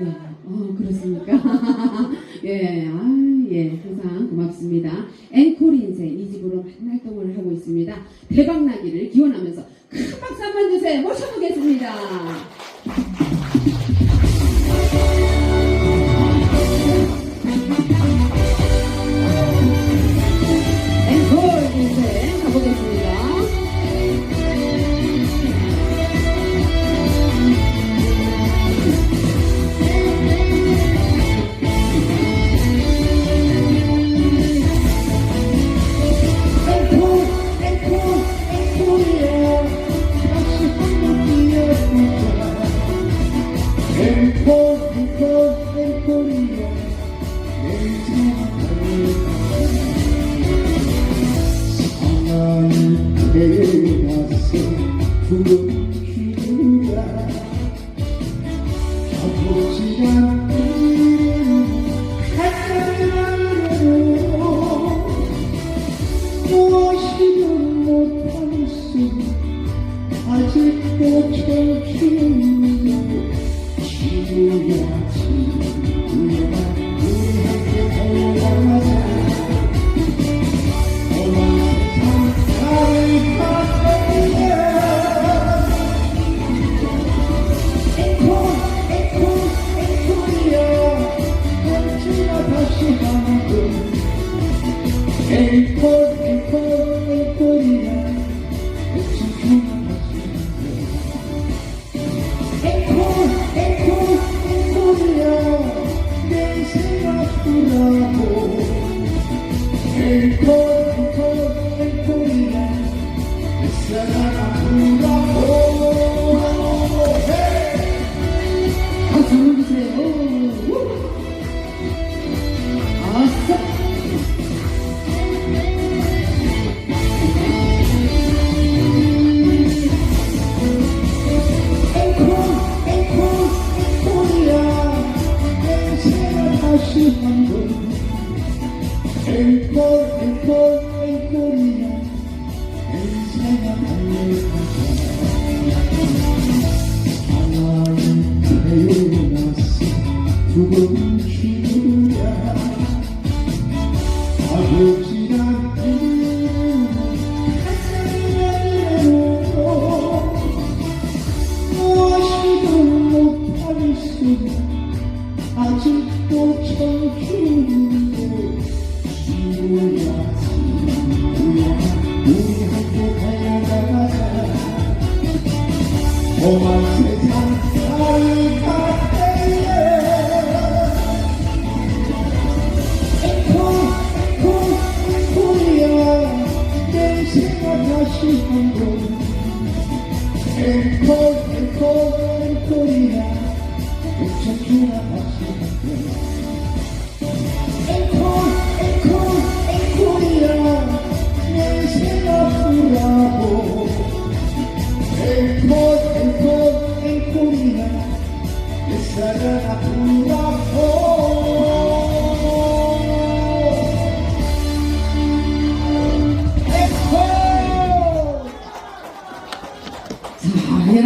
야, 어, 그렇습니까? 예, 아, 예, 항상 고맙습니다. 앵콜 인생 이 집으로 많은 활동을 하고 있습니다. 대박 나기를 기원하면서 큰 박수 한 번 주세요. 모셔보겠습니다. Who 앵콜 앵콜 앵콜이 앵콜 앵콜 앵콜이야 내 생각 달려가자 사랑을 태어났어 두번 주야 아버지 않는 하늘으로 무엇이든 못할 수 아직도 청춘인데 험한 세상 앵콜 앵콜 앵콜이야 내 생각 다시 한번 앵콜 앵콜 앵콜이야 menina, esse era na tua.